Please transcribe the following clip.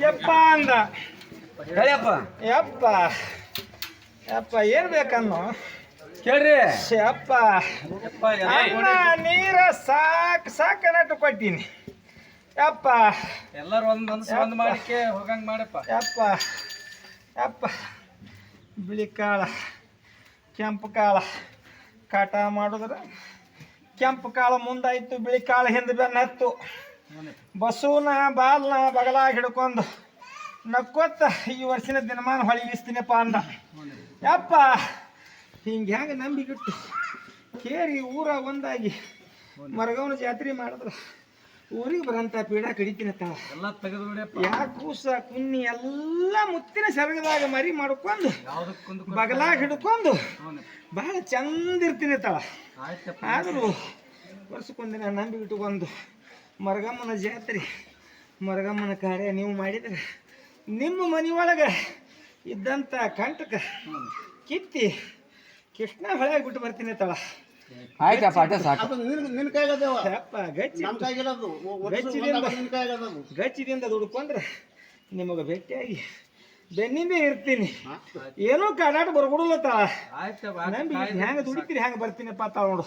ಯಪ್ಪ ಅಂದ. ಹೇಳಪ್ಪ. ಯಪ್ಪ. ಯಪ್ಪ ಏನ್ ಬೇಕನ್ನು? ಕೇಳ್ರಿ. ಯಪ್ಪ. ಅನ್ನ ನೀರ ಸಾಕ್ ಸಾಕನಟ್ಟು ಕೊಟ್ಟಿನಿ. ಯಪ್ಪ. ಎಲ್ಲರೂ ಒಂದೊಂದು ಮನಸ್ಸು ಒಂದ್ ಮಾಡಿಕೆ ಹೋಗಂಗ್ ಮಾಡಪ್ಪ. ಯಪ್ಪ. ಯಪ್ಪ. ಬಿಳಿ ಕಾಳ ಕೆಂಪು ಕಾಳ ಕಾಟ ಮಾಡಿದ್ರೆ. ಕೆಂಪು ಕಾಳ ಮುಂದಾಯ್ತು ಬಿಳಿ ಕಾಳ ಹಿಂದೆ ಬೆನ್ನ ಹತ್ತು ಬಸವನ ಬಾಲ್ನ ಬಗಲಾಗ ಹಿಡ್ಕೊಂಡು ನಕ್ಕೊತ್ತ ಈ ವರ್ಷಿನ ದಿನಮಾನ ಹೊಳಿ ಇಳಿಸ್ತೀನಪ್ಪ ಅಂದ. ಯಪ್ಪ ಹಿಂಗೆ ಹೆಂಗೆ ನಂಬಿಗಿಟ್ಟು ಕೇರಿ ಊರ ಒಂದಾಗಿ ಮರಗವನ ಜಾತ್ರೆ ಮಾಡಿದ್ರ ಊರಿಗೆ ಬರಂತ ಪೀಡಾ ಕಡಿತೀನಿ ಎಲ್ಲ ತೆಗೆದು ಯಾ ಕೂಸ ಕುನ್ನಿ ಎಲ್ಲ ಮುತ್ತಿನ ಸೆರಗದಾಗ ಮರಿ ಮಾಡ್ಕೊಂಡು ಬಗಲಾಗಿ ಹಿಡ್ಕೊಂಡು ಬಹಳ ಚಂದ ಇರ್ತೀನಿ ಆಯ್ತಪ್ಪ. ಆದರೂ ವರ್ಷಕ್ಕೊಂದಿನ ನಂಬಿ ಇಟ್ಟುಕೊಂಡು ಮರಗಮ್ಮನ ಜಾತ್ರೆ ಮರಗಮ್ಮನ ಕಾರ್ಯ ನೀವು ಮಾಡಿದರೆ ನಿಮ್ಮ ಮನೆಯೊಳಗೆ ಇದ್ದಂಥ ಕಂಟಕ ಕಿತ್ತಿ ಕೃಷ್ಣ ಹೊಳೆಯಾಗಿ ಬಿಟ್ಟು ಬರ್ತೀನಿ ತಳ. ಆಯ್ತಪ್ಪ ಸಾಕು. ಅಪ್ಪ ಗಚ್ಚಿ ಗಚ್ಚಿದಿಂದ. ದುಡ್ಕೊಂಡ್ರೆ ನಿಮಗೆ ಭೇಟಿಯಾಗಿ ಬೆನ್ನಿಂದೆ ಇರ್ತೀನಿ. ಏನೋ ಕಾಡಾಟ ಬರ್ಬಿಡಲ್ಲ ತಳ. ನಂಬಿ ಹೆಂಗೆ ದುಡಿತೀರಿ ಹೆಂಗೆ ಬರ್ತೀನಪ್ಪ ತಾಳ ನೋಡು.